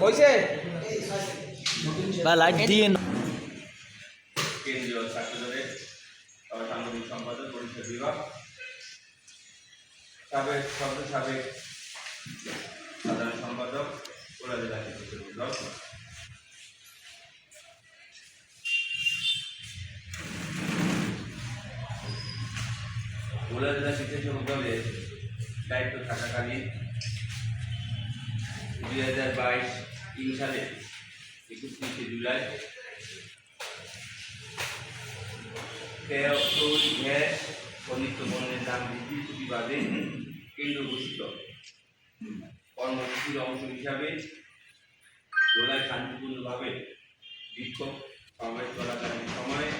কইছে বা লাইট দিয়ে। কেন্দ্রীয় ছাত্রদলের আহ, সাংগঠনিক সম্পাদক পরিষদ বিভাগ সাবেক শব্দ সাবেক সাধারণ সম্পাদক কোলা জেলা শিক্ষক বিভাগ কোলা জেলা শিক্ষক দলের দায়িত্ব থাকাকালীন দুই হাজার বাইশ, তিন সালে একত্রিশে জুলাই। পেট্রোল গ্যাস ও পণ্যের দাম বৃদ্ধির প্রতিবাদে কেন্দ্র ঘোষিত। কর্মসূচির অংশ হিসাবে গোলায় শান্তিপূর্ণভাবে বিক্ষোভ সমাবেশ চলাকালীন সময়ে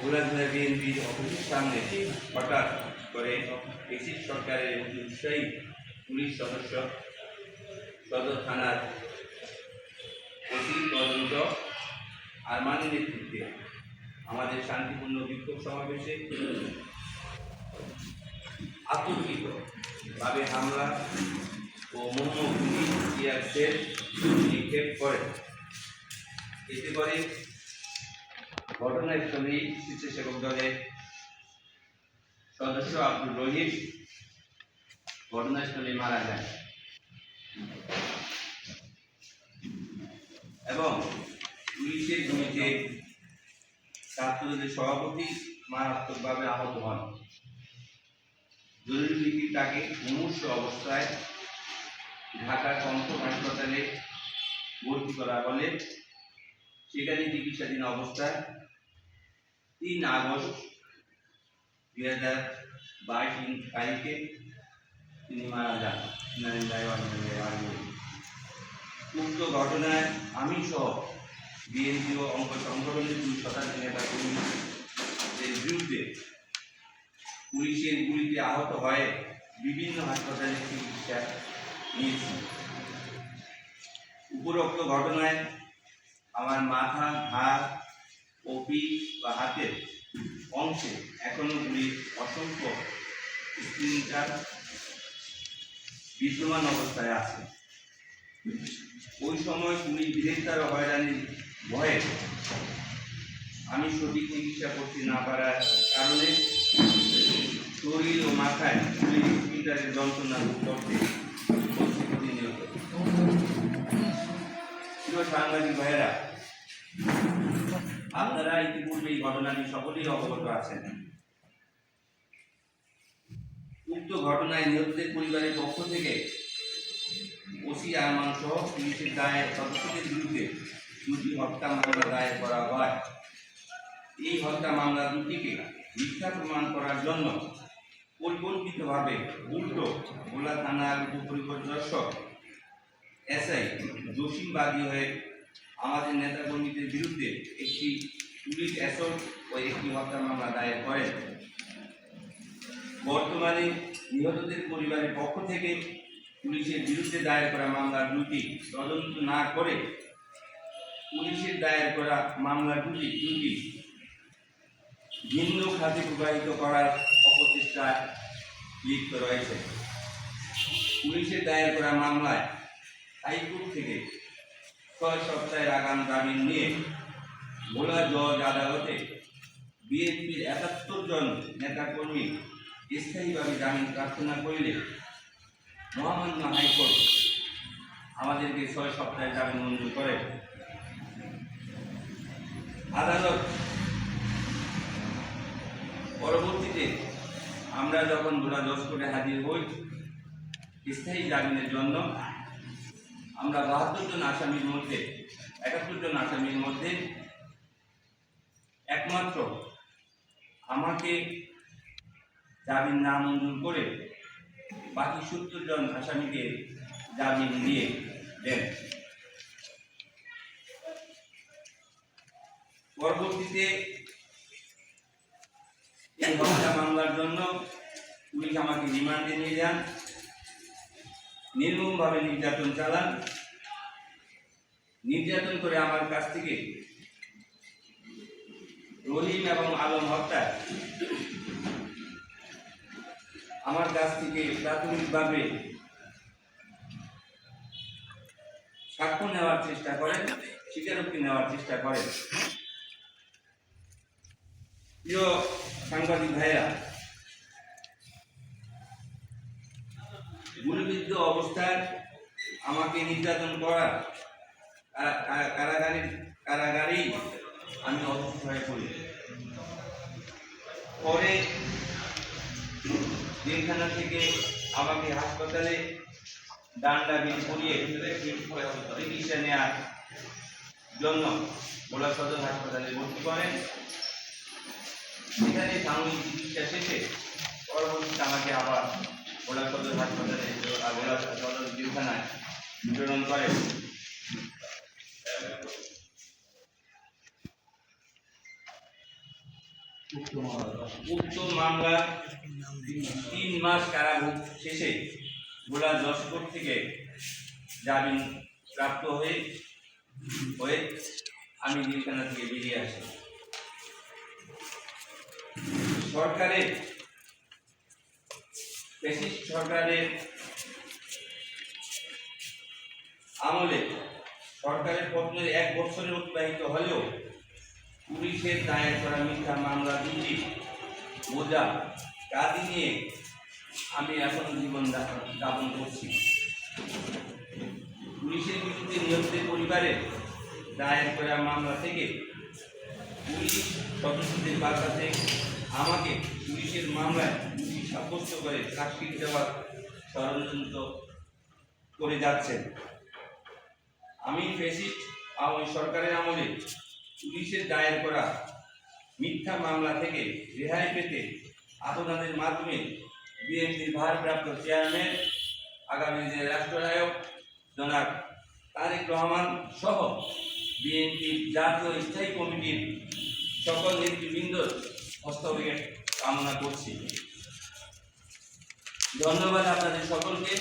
জেলা বিএনপির অফিসের সামনে হঠাৎ করে এসিড সরকারের অতি উৎসাহী পুলিশ সদস্য, সদর থানার ওসি তদন্ত আর আরমানের নেতৃত্বে আমাদের শান্তিপূর্ণ বিক্ষোভ সমাবেশে আতঙ্কিত ভাবে হামলা ও ইয়াসের নিক্ষেপ করে। এতে করে ঘটনাস্থলেই স্বেচ্ছাসেবক দলের সদস্য আব্দুল রহিম ঘটনাস্থলে মারা যায়। এবং পুলিশের গুলিতে ছাত্রদের সভাপতি মারাত্মকভাবে আহত হন। জরুরি ভিত্তিক তাকে মুমূর্ষ অবস্থায় ঢাকা কণ্ঠ হাসপাতালে ভর্তি করা হলে সেখানে চিকিৎসাধীন অবস্থায় তিন আগস্ট দুই হাজার বাইশ তারিখে তিনি মারা যান উক্ত ঘটনায় আমি সহ বিএনপি ও অঙ্ক সংগঠনের দুই শতাধিক নেতা কর্মীদের বিরুদ্ধে পুলিশের গুলিতে আহত হয়ে বিভিন্ন হাসপাতালে চিকিৎসা নিয়েছি। উপরোক্ত ঘটনায় আমার মাথা হাত ও পিঠ বা হাতের অংশে এখনও গুলির অসংখ্য স্ক্রিনটার বিদ্যমান অবস্থায় আছে। ওই সময় গ্রেপ্তার ও হয়রানির ভয়ে আমি সঠিক চিকিৎসা করতে না পারার কারণে শরীর ও মাথায় যন্ত্রণা করতে প্রতিনিয়ত সাংবাদিক ভাইয়েরা, আপনারা ইতিপূর্বে এই ঘটনাটি সকলেই অবগত আছেন। উক্ত ঘটনায় নিহতদের পরিবারের পক্ষ থেকে ওসি আরমান সহ পুলিশের দায়ের সদস্যদের বিরুদ্ধে দুটি হত্যা মামলা দায়ের করা হয়। এই হত্যা মামলা দুটিকে মিথ্যা প্রমাণ করার জন্য পরিকল্পিতভাবে উল্টো ভোলা থানার উপপরিদর্শক এসআই জসিমবাদী হয়ে আমাদের নেতাকর্মীদের বিরুদ্ধে একটি পুলিশ অ্যাসল্ট ও একটি হত্যা মামলা দায়ের করেন। বর্তমানে নিহতদের পরিবারের পক্ষ থেকে পুলিশের বিরুদ্ধে দায়ের করা মামলা দুটি তদন্ত না করে পুলিশের দায়ের করা মামলা দুটি দুটি ভিন্ন খাতে প্রবাহিত করার অপচেষ্টায় লিপ্ত রয়েছে। পুলিশের দায়ের করা মামলায় হাইকোর্ট থেকে ছয় সপ্তাহের আগাম জামিন নিয়ে ভোলা জজ আদালতে বিএনপির একাত্তর জন নেতাকর্মী স্থায়ীভাবে জামিন প্রার্থনা করলে মহামান্য হাইকোর্ট আমাদেরকে ছয় সপ্তাহে জামিন মঞ্জুর করে। আদালত পরবর্তীতে আমরা যখন ভোলা দশ কোর্টে হাজির হই, স্থায়ী জামিনের জন্য আমরা বাহাত্তর জন আসামির মধ্যে, একাত্তর জন আসামির মধ্যে একমাত্র আমাকে জামিন না মঞ্জুর করে বাকি সত্তর জন আসামিকে জামিন দিয়ে দেন। পরবর্তীতে এই হত্যা মামলার জন্য পুলিশ আমাকে রিমান্ডে নিয়ে যান। নির্মমভাবে নির্যাতন চালান। নির্যাতন করে আমার কাছ থেকে রহিম এবং আলম হত্যা আমার কাছ থেকে প্রাথমিকভাবে সাক্ষ্য নেওয়ার চেষ্টা করেন, স্বীকারোক্তি নেওয়ার চেষ্টা করেন। প্রিয় সাংবাদিক ভাইরা গুলিবিদ্ধ অবস্থায় আমাকে নির্যাতন করা, কা- কা- কারাগারের, কারাগারেই আমি অসুস্থ হয়ে পড়ি। পরে জেলখানা থেকে আমাকে হাসপাতালে ডান্ডা বিল করিয়ে চিকিৎসা নেওয়ার জন্য ভোলা সদর হাসপাতালে ভর্তি করেন। সেখানে সাময়িক চিকিৎসা শেষে পরবর্তীতে আমাকে আবার ভোলা সদর হাসপাতালে, ভোলা সদর জেলখানায় প্রেরণ করেন। উক্ত মামলা তিন মাস কারাভোগ শেষে ভোলা দশকোট থেকে জামিন প্রাপ্ত হয়ে হয়ে আমি জেলখানা থেকে বেরিয়ে আসি। সরকারের সরকারের আমলে সরকারের পত্রের এক বছরে অতিবাহিত হলেও পুলিশের দায়ের করা মিথ্যা মামলা দুটি বোঝা কাঁদি নিয়ে আমি এখন জীবন যাপন করছি। পুলিশের বিরুদ্ধে নিহতের পরিবারের দায়ের করা মামলা থেকে পুলিশ সদস্যদের বাঁচাতে আমাকে পুলিশের মামলায় দোষী সাব্যস্ত করে চাকরি দেওয়ার ষড়যন্ত্র করে যাচ্ছেন। আমি ফেসিস্ট আওয়ামী সরকারের আমলে পুলিশের দায়ের করা মিথ্যা মামলা থেকে রেহাই পেতে আবেদনের মাধ্যমে বিএনপির ভারপ্রাপ্ত চেয়ারম্যান, আগামী দিনের রাষ্ট্রনায়ক জনাব তারেক রহমান সহ বিএনপির জাতীয় স্থায়ী কমিটির সকল নেতৃবৃন্দ হস্তক্ষেপ কামনা করছি। ধন্যবাদ আপনাদের সকলকে।